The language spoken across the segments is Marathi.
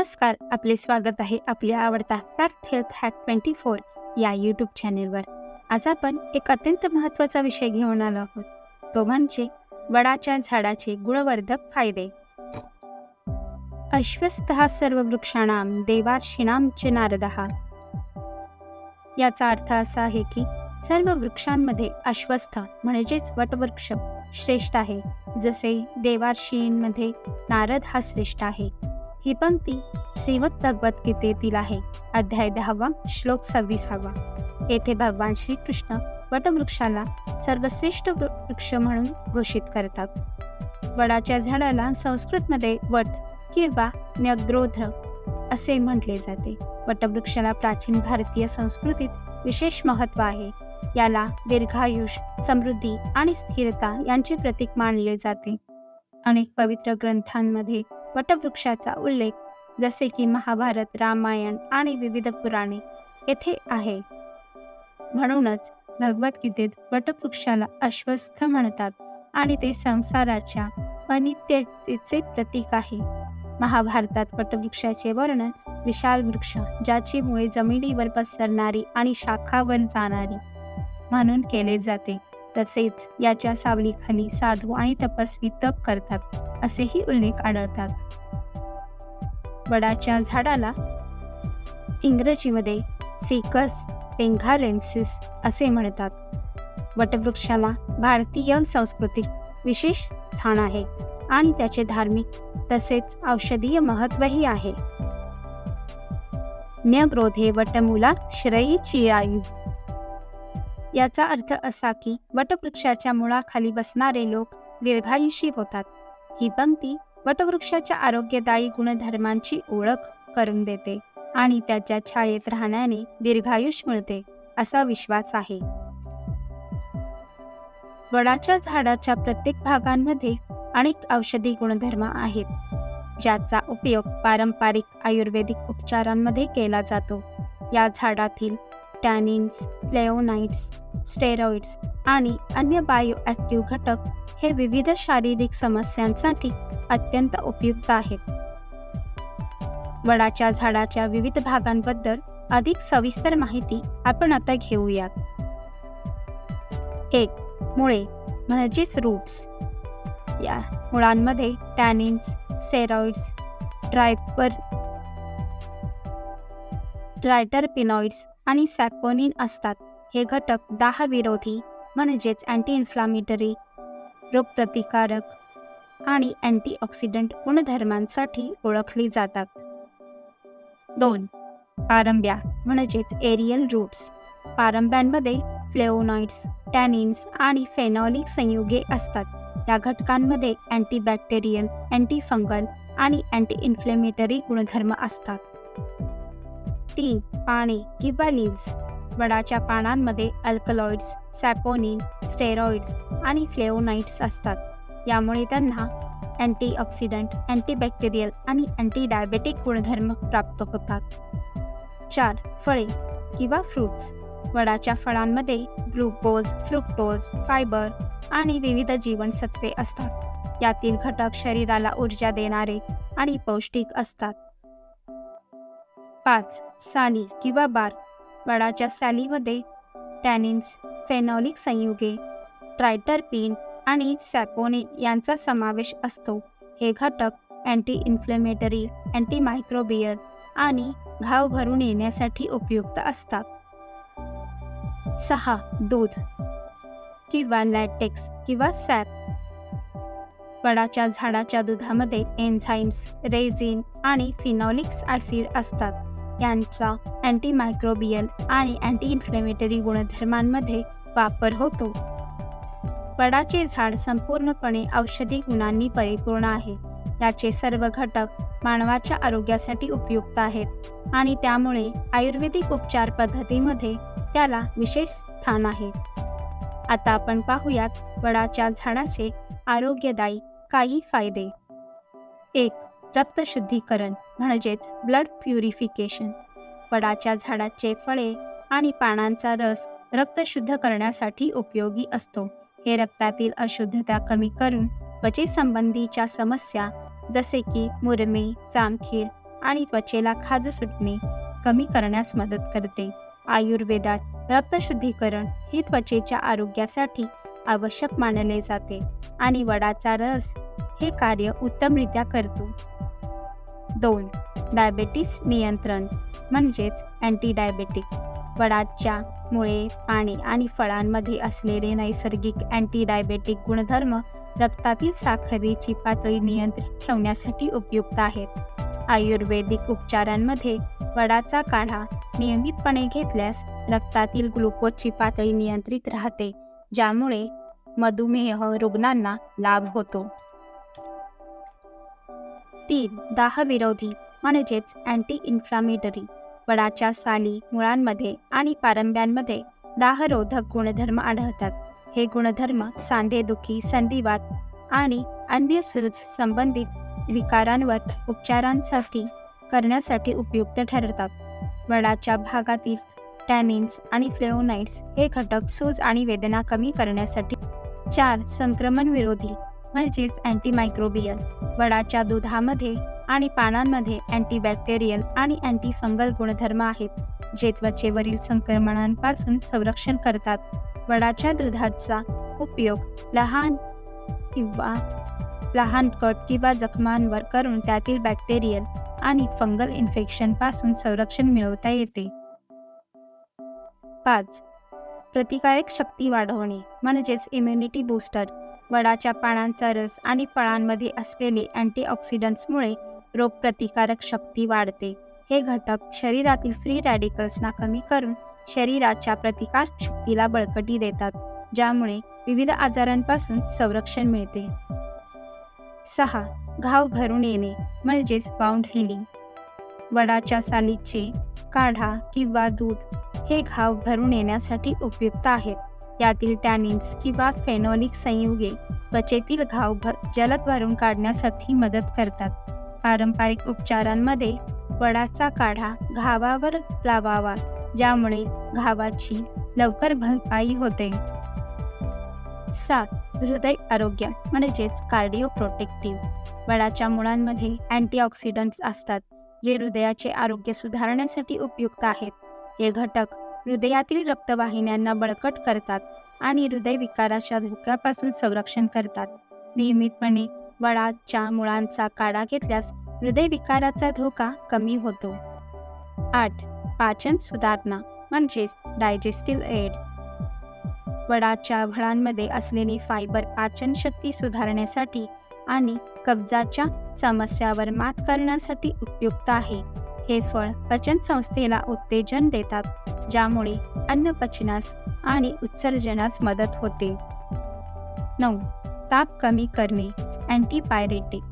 नमस्कार आपले स्वागत आहे आपल्या आवडता fact health hack twenty four या यूट्यूब चॅनेलवर आज आपण एक अत्यंत महत्त्वाचा विषय घेऊन आलो आहोत. तो म्हणजे वडाच्या झाडाचे गुणवर्धक फायदे. अश्वस्थ सर्व वृक्षाणाम देवार्षिणाम च नारदहा याचा अर्थ असा आहे की सर्व वृक्षांमध्ये अश्वस्थ म्हणजेच वटवृक्ष श्रेष्ठ आहे जसे देवार्षींमध्ये नारद हा श्रेष्ठ आहे. ही पंक्ती श्रीमद भगवद्गीतेतील आहे. अध्याय दहावा श्लोक सव्वीसावा. येथे भगवान श्रीकृष्ण वटवृक्षाला सर्वश्रेष्ठ वृक्ष म्हणून घोषित करतात. वडाच्या झाडाला संस्कृतमध्ये वट किंवा न्यग्रोध्र असे म्हटले जाते. वटवृक्षाला प्राचीन भारतीय संस्कृतीत विशेष महत्त्व आहे. याला दीर्घायुष समृद्धी आणि स्थिरता यांचे प्रतीक मानले जाते. अनेक पवित्र ग्रंथांमध्ये वटवृक्षाचा उल्लेख जसे की महाभारत रामायण आणि विविध पुराणे येथे आहे. म्हणूनच भगवद्गीतेत वटवृक्षाला अश्वस्थ म्हणतात आणि ते संसाराच्या अनित्यतेचे प्रतीक आहे. महाभारतात वटवृक्षाचे वर्णन विशाल वृक्ष ज्याची मुळे जमिनीवर पसरणारी आणि शाखावर जाणारी म्हणून केले जाते. तसेच याच्या सावलीखाली साधू आणि तपस्वी तप करतात. असेही उल्लेख आढळतात. वडाच्या झाडाला इंग्रजीमध्ये फिकस पेंघालेन्सिस असे म्हणतात. वटवृक्षाला भारतीय सांस्कृतिक विशेष स्थान आहे आणि त्याचे धार्मिक तसेच औषधीय महत्त्वही आहे. न्यग्रोधे वटमुला श्रयीची आयु याचा अर्थ असा की वटवृक्षाच्या मुळाखाली बसणारे लोक दीर्घायुषी होतात. ही पंक्ती वटवृक्षाच्या आरोग्यदायी गुणधर्मांची ओळख करून देते आणि त्याच्या छायेत राहण्याने दीर्घायुष मिळते असा विश्वास आहे. वडाच्या झाडाच्या प्रत्येक भागांमध्ये अनेक औषधी गुणधर्म आहेत ज्याचा उपयोग पारंपरिक आयुर्वेदिक उपचारांमध्ये केला जातो. या झाडातील टॅनिन्स फ्लेओनाइड्स स्टेरॉइड्स आणि अन्य बायोॲक्टिव्ह घटक हे विविध शारीरिक समस्यांसाठी अत्यंत उपयुक्त आहेत. वडाच्या झाडाच्या विविध भागांबद्दल अधिक सविस्तर माहिती आपण आता घेऊयात. एक मुळे म्हणजेच रूट्स या मुळांमध्ये टॅनिन्स स्टेरॉइड्स ड्रायपर ड्रायटरपिनॉइड्स आणि सॅपोनिन असतात. हे घटक दाह विरोधी म्हणजेच अँटी इन्फ्लामेटरी रोगप्रतिकारक आणि अँटीऑक्सिडंट गुणधर्मांसाठी ओळखली जातात. दोन पारंब्या म्हणजेच एरियल रूट्स पारंब्यांमध्ये फ्लेओनॉइड्स टॅनिन्स आणि फेनॉलिक संयुगे असतात. या घटकांमध्ये अँटीबॅक्टेरियल अँटीफंगल आणि अँटी इन्फ्लेमेटरी गुणधर्म असतात. तीन पाने किंवा लिव्ज वडाच्या पानांमध्ये अल्कलॉइड्स सॅपोनिन स्टेरॉइड्स आणि फ्लेओनाइट्स असतात. यामुळे त्यांना अँटीऑक्सिडंट अँटीबॅक्टेरियल आणि अँटी डायबेटिक गुणधर्म प्राप्त होतात. चार फळे किंवा फ्रूट्स वडाच्या फळांमध्ये ग्लुकोज फ्रुक्टोज फायबर आणि विविध जीवनसत्वे असतात. यातील घटक शरीराला ऊर्जा देणारे आणि पौष्टिक असतात. पाच साली किंवा बार. वडाच्या सालीमध्ये टॅनिन्स फेनॉलिक संयुगे ट्रायटरपिन आणि सॅपोनिन यांचा समावेश असतो. हे घटक अँटी इन्फ्लेमेटरी अँटीमायक्रोबियल आणि घाव भरून येण्यासाठी उपयुक्त असतात. सहा. दूध किंवा लॅटेक्स किंवा सॅप. वडाच्या झाडाच्या दुधामध्ये एन्झाईम्स रेझिन आणि फिनॉलिक्स ॲसिड असतात. यांचा अँटीमायक्रोबियल आणि अँटी इन्फ्लेमेटरी गुणधर्मांमध्ये वापर होतो. वडाचे झाड संपूर्णपणे औषधी गुणांनी परिपूर्ण आहे. याचे सर्व घटक मानवाच्या आरोग्यासाठी उपयुक्त आहेत आणि त्यामुळे आयुर्वेदिक उपचार पद्धतीमध्ये त्याला विशेष स्थान आहे. आता आपण पाहूयात वडाच्या झाडाचे आरोग्यदायी काही फायदे. एक रक्तशुद्धीकरण म्हणजेच ब्लड प्युरिफिकेशन. वडाच्या झाडाचे फळे आणि पानांचा रस रक्त शुद्ध करण्यासाठी उपयोगी असतो. हे रक्तातील अशुद्धता कमी करून त्वचेसंबंधीच्या समस्या जसे की मुरमे जामखीळ आणि त्वचेला खाज सुटणे कमी करण्यास मदत करते. आयुर्वेदात रक्तशुद्धीकरण ही त्वचेच्या आरोग्यासाठी आवश्यक मानले जाते आणि वडाचा रस हे कार्य उत्तमरित्या करतो. दोन. डायबेटीस नियंत्रण म्हणजेच अँटी डायबेटिक वडाच्या मुळे पाणी आणि फळांमध्ये असलेले नैसर्गिक अँटी डायबेटिक गुणधर्म रक्तातील साखरेची पातळी नियंत्रित ठेवण्यासाठी उपयुक्त आहेत. आयुर्वेदिक उपचारांमध्ये वडाचा काढा नियमितपणे घेतल्यास रक्तातील ग्लुकोजची पातळी नियंत्रित राहते ज्यामुळे मधुमेह रुग्णांना लाभ होतो. तीन दाहविरोधी म्हणजेच अँटी इन्फ्लामेटरी वडाच्या साली मुळांमध्ये आणि पारंब्यांमध्ये दाहरोधक गुणधर्म आढळतात. हे गुणधर्म सांधेदुखी संधिवात आणि अन्य सूज संबंधित विकारांवर उपचारांसाठी करण्यासाठी उपयुक्त ठरतात. वडाच्या भागातील टॅनिन्स आणि फ्लेओनाइट्स हे घटक सूज आणि वेदना कमी करण्यासाठी चार संक्रमण विरोधी म्हणजेच अँटीमायक्रोबियल वडाच्या दुधामध्ये आणि पानांमध्ये अँटीबॅक्टेरियल आणि अँटीफंगल गुणधर्म आहेत जे त्वचेवरील संक्रमणांपासून संरक्षण करतात. वडाच्या दुधाचा उपयोग लहान किंवा लहान कट किंवा जखमांवर करून त्यातील बॅक्टेरियल आणि फंगल इन्फेक्शनपासून संरक्षण मिळवता येते. पाच प्रतिकारक शक्ती वाढवणे म्हणजेच इम्युनिटी बूस्टर वडाच्या पानांचा रस आणि फळांमध्ये असलेले अँटीऑक्सिडंट्समुळे रोगप्रतिकारक शक्ती वाढते. हे घटक शरीरातील फ्री रॅडिकल्सना कमी करून शरीराच्या प्रतिकार शक्तीला बळकटी देतात ज्यामुळे विविध आजारांपासून संरक्षण मिळते. सहा. घाव भरून येणे म्हणजेच बाउंड हिलिंग वडाच्या सालीचे काढा किंवा दूध हे घाव भरून येण्यासाठी उपयुक्त आहेत. यातील टॅनिन्स किंवा फेनॉलिक संयुगे त्वचेतील घाव भर जलद भरून काढण्यासाठी मदत करतात. पारंपरिक उपचारांमध्ये वडाचा काढा घावावर लावावा ज्यामुळे घावाची लवकर भरपाई होते. सात हृदय आरोग्य म्हणजेच कार्डिओ प्रोटेक्टिव्ह वडाच्या मुळांमध्ये अँटीऑक्सिडंट्स असतात जे हृदयाचे आरोग्य सुधारण्यासाठी उपयुक्त आहेत. हे घटक हृदयातील रक्तवाहिन्यांना बळकट करतात आणि हृदयविकाराच्या धोक्यापासून संरक्षण करतात. नियमितपणे वडाच्या मुळांचा काढा घेतल्यास हृदयविकाराचा धोका कमी होतो. आठ. पाचन सुधारणा म्हणजेच डायजेस्टिव्ह एड. वडाच्या फळांमध्ये असलेली फायबर पाचन शक्ती सुधारण्यासाठी आणि कब्जाच्या समस्यावर मात करण्यासाठी उपयुक्त आहे. हे फळ पचन संस्थेला उत्तेजन देतात ज्यामुळे अन्न पचनास आणि उत्सर्जनास मदत होते. नऊ. ताप कमी करणे. अँटीपायरेटिक.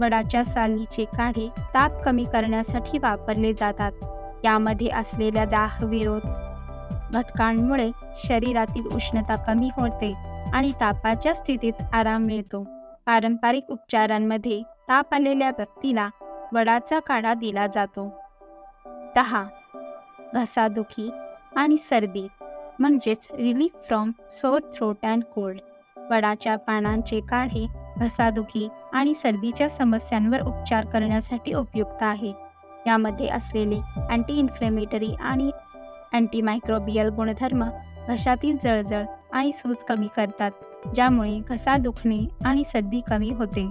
वडाच्या सालीचे काढे ताप कमी करण्यासाठी वापरले जातात. यामध्ये असलेल्या दाहविरोध घटकांमुळे शरीरातील उष्णता कमी होते आणि तापाच्या स्थितीत आराम मिळतो. पारंपरिक उपचारांमध्ये ताप आलेल्या व्यक्तीला वडाचा काढा दिला जातो. दहा. घसादुखी आणि सर्दी म्हणजेच relief from sore throat and cold वडाच्या पानांचे काढे घसादुखी आणि सर्दीच्या समस्यांवर उपचार करण्यासाठी उपयुक्त आहे. यामध्ये असलेले अँटी इन्फ्लेमेटरी आणि अँटीमायक्रोबियल गुणधर्म घशातील जळजळ आणि सूज कमी करतात ज्यामुळे घसा दुखणे आणि सर्दी कमी होते.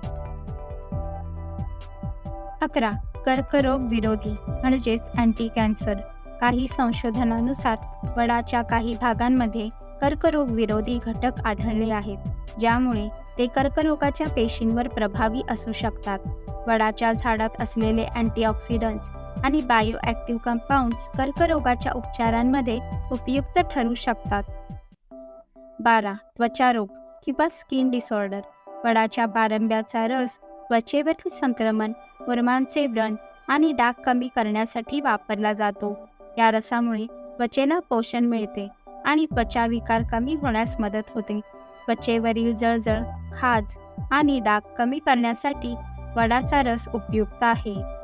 अकरा. कर्करोग विरोधी म्हणजेच अँटी कॅन्सर काही संशोधनानुसार वडाच्या काही भागांमध्ये कर्करोग विरोधी घटक आढळले आहेत ज्यामुळे ते कर्करोगाच्या पेशींवर प्रभावी असू शकतात. वडाच्या झाडात असलेले अँटीऑक्सिडंट्स आणि बायो ॲक्टिव्ह कंपाऊंड्स कर्करोगाच्या उपचारांमध्ये उपयुक्त ठरू शकतात. बारा. त्वचारोग किंवा स्किन डिसऑर्डर वडाच्या बारंब्याचा रस त्वचेवरील संक्रमण मुरमांचे व्रण आणि डाग कमी करण्यासाठी वापरला जातो. या रसामुळे त्वचेला पोषण मिळते आणि त्वचा विकार कमी होण्यास मदत होते. त्वचेवरील जळजळ खाज आणि डाग कमी करण्यासाठी वडाचा रस उपयुक्त आहे.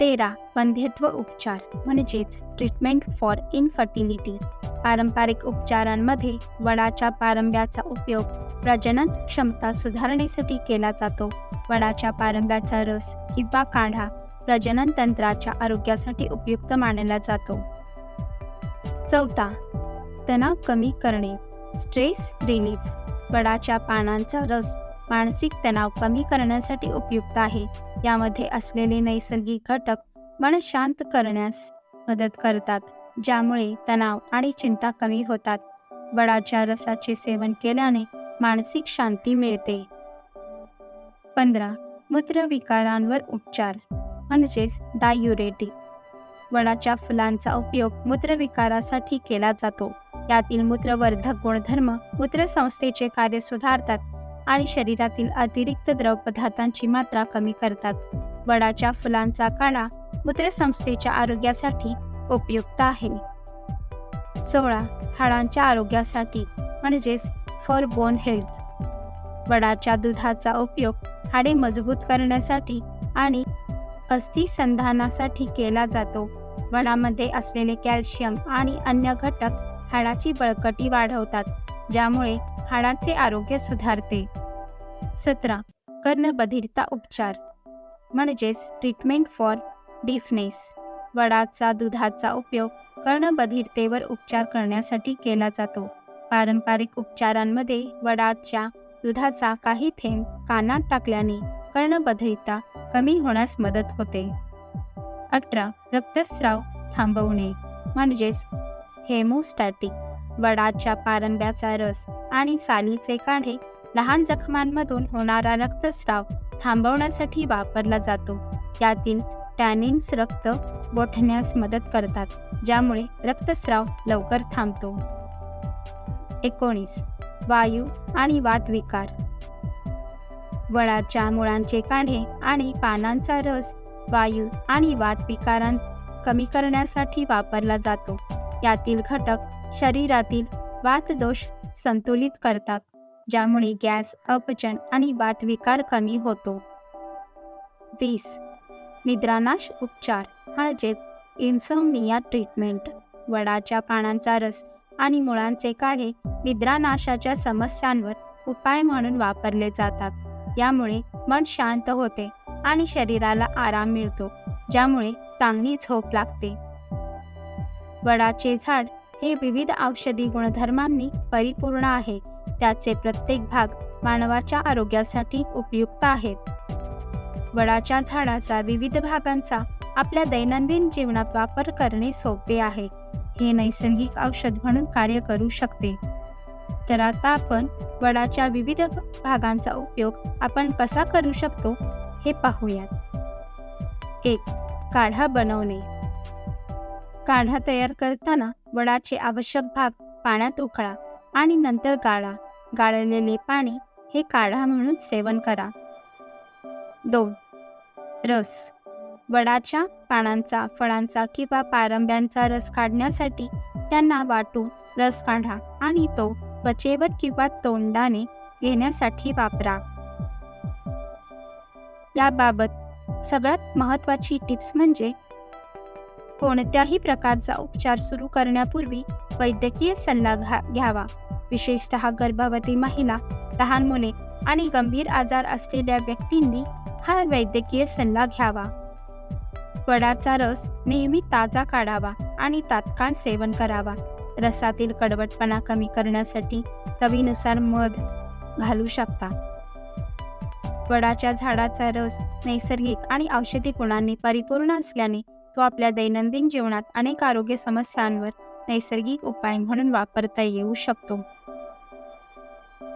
तेरा वंध्यत्व उपचार म्हणजेच ट्रीटमेंट फॉर इनफर्टिलिटी पारंपरिक उपचारांमध्ये वडाच्या पारंब्याचा उपयोग प्रजनन क्षमता सुधारण्यासाठी केला जातो. वडाच्या पारंब्याचा रस किंवा काढा प्रजनन तंत्राच्या आरोग्यासाठी उपयुक्त मानला जातो. चौथा तणाव कमी करणे स्ट्रेस रिलीफ वडाच्या पानांचा रस मानसिक तणाव कमी करण्यासाठी उपयुक्त आहे. यामध्ये असलेले नैसर्गिक घटक मन शांत करण्यास मदत करतात ज्यामुळे तणाव आणि चिंता कमी होतात. वडाच्या रसाचे सेवन केल्याने मानसिक शांती मिळते. पंधरा मूत्रविकारांवर उपचार म्हणजेच डायुरेटिक वडाच्या फुलांचा उपयोग मूत्रविकारासाठी केला जातो. यातील मूत्रवर्धक गुणधर्म मूत्रसंस्थेचे कार्य सुधारतात. आणि शरीरातील अतिरिक्त द्रव पदार्थांची मात्रा कमी करतात. वडाच्या फुलांचा काढा मूत्रसंस्थेच्या आरोग्यासाठी उपयुक्त आहे. सोळा. हाडांच्या आरोग्यासाठी म्हणजेच फॉर बोन हेल्थ वडाच्या दुधाचा उपयोग हाडे मजबूत करण्यासाठी आणि अस्थिसंधानासाठी केला जातो. वडामध्ये असलेले कॅल्शियम आणि अन्य घटक हाडाची बळकटी वाढवतात. ज्यामुळे हाडाचे आरोग्य सुधारते. सतरा. कर्णबधिरता उपचार. म्हणजेच ट्रीटमेंट फॉर डिफनेस वडाचा दुधाचा उपयोग कर्णबधिरतेवर उपचार करण्यासाठी केला जातो. पारंपरिक उपचारांमध्ये वडाच्या दुधाचा काही थेंब कानात टाकल्याने कर्णबधिरता कमी होण्यास मदत होते. अठरा. रक्तस्राव थांबवणे. म्हणजेच हेमोस्टॅटिक वडाच्या पारंब्याचा रस आणि सालीचे काढे लहान जखमांमधून होणारा रक्तस्राव थांबवण्यासाठी वापरला जातो. यातील टॅनिन्स रक्त गोठण्यास मदत करतात ज्यामुळे रक्तस्राव लवकर थांबतो. एकोणीस. वायू आणि वातविकार वडाच्या मुळांचे काढे आणि पानांचा रस वायू आणि वातविकारां कमी करण्यासाठी वापरला जातो. यातील घटक शरीरातील वातदोष संतुलित करतात ज्यामुळे गॅस अपचन आणि वातविकार कमी होतो. वीस. निद्रानाश उपचार म्हणजेच इन्सोमनिया ट्रीटमेंट. वडाच्या पानांचा रस आणि मुळांचे काढे निद्रानाशाच्या समस्यांवर उपाय म्हणून वापरले जातात. यामुळे मन शांत होते आणि शरीराला आराम मिळतो ज्यामुळे चांगली झोप लागते. वडाचे झाड हे विविध औषधी गुणधर्मांनी परिपूर्ण आहे. त्याचे प्रत्येक भाग मानवाच्या आरोग्यासाठी उपयुक्त आहेत. वडाच्या झाडाचा विविध भागांचा आपल्या दैनंदिन जीवनात वापर करणे सोपे आहे. हे नैसर्गिक औषध म्हणून कार्य करू शकते. तर आता आपण वडाच्या विविध भागांचा उपयोग आपण कसा करू शकतो हे पाहूयात. एक काढा बनवणे. काढा तयार करताना वडाचे आवश्यक भाग पाण्यात उकळा आणि नंतर गाळा. गाळलेले पाणी हे काढा म्हणून सेवन करा. दोन. रस. वडाच्या पानांचा फळांचा किंवा पारंब्यांचा रस काढण्यासाठी त्यांना वाटून रस काढा आणि तो त्वचेवर किंवा तोंडाने घेण्यासाठी वापरा. याबाबत सगळ्यात महत्त्वाची टिप्स म्हणजे कोणत्याही प्रकारचा उपचार सुरू करण्यापूर्वी वैद्यकीय सल्ला घा घ्यावा. विशेषतः गर्भवती महिला लहान मुले आणि गंभीर आजार असलेल्या व्यक्तींनी हा वैद्यकीय सल्ला घ्यावा. वडाचा रस नेहमी ताजा काढावा आणि तात्काळ सेवन करावा. रसातील कडवटपणा कमी करण्यासाठी चवीनुसार मध घालू शकता. वडाच्या झाडाचा रस नैसर्गिक आणि औषधी गुणांनी परिपूर्ण असल्याने तो आपल्या दैनंदिन जीवनात अनेक आरोग्य समस्यांवर नैसर्गिक उपाय म्हणून वापरता येऊ शकतो.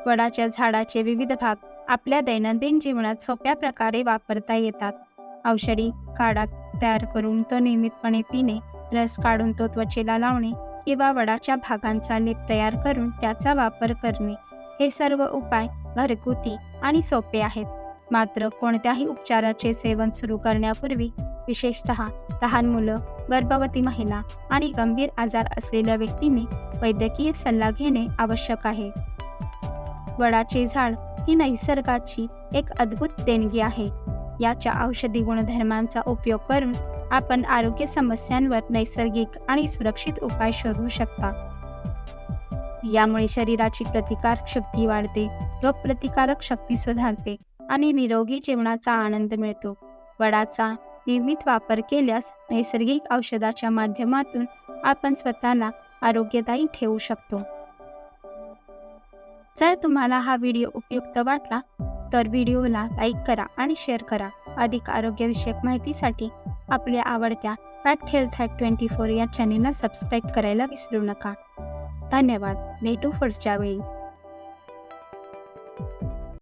वडाच्या झाडाचे विविध भाग आपल्या दैनंदिन जीवनात सोप्या प्रकारे वापरता येतात. औषधी काढा तयार करून तो नियमितपणे पिणे रस काढून तो त्वचेला लावणे किंवा वडाच्या भागांचा लेप तयार करून त्याचा वापर करणे. हे सर्व उपाय घरगुती आणि सोपे आहेत. मात्र कोणत्याही उपचाराचे सेवन सुरू करण्यापूर्वी विशेषतः लहान मुलं गर्भवती महिला आणि गंभीर आजार असलेल्या व्यक्तींनी वैद्यकीय सल्ला घेणे आवश्यक आहे. वडाचे झाड ही नैसर्गाची एक अद्भुत देणगी आहे. याच्या औषधी गुणधर्मांचा उपयोग करून आपण आरोग्य समस्यांवर नैसर्गिक आणि सुरक्षित उपाय शोधू शकता. यामुळे शरीराची प्रतिकारक शक्ती वाढते रोगप्रतिकारक शक्ती सुधारते. आणि निरोगी जेवणाचा आनंद मिळतो. वडाचा नियमित वापर केल्यास नैसर्गिक औषधाच्या माध्यमातून आपण स्वतःला आरोग्यदायी ठेवू शकतो. जर तुम्हाला हा व्हिडिओ उपयुक्त वाटला तर व्हिडिओला लाईक करा आणि शेअर करा. अधिक आरोग्यविषयक माहितीसाठी आपल्या आवडत्या fact health hack twenty four या चॅनेलला सबस्क्राईब करायला विसरू नका. धन्यवाद. भेटू पुढच्या वेळी.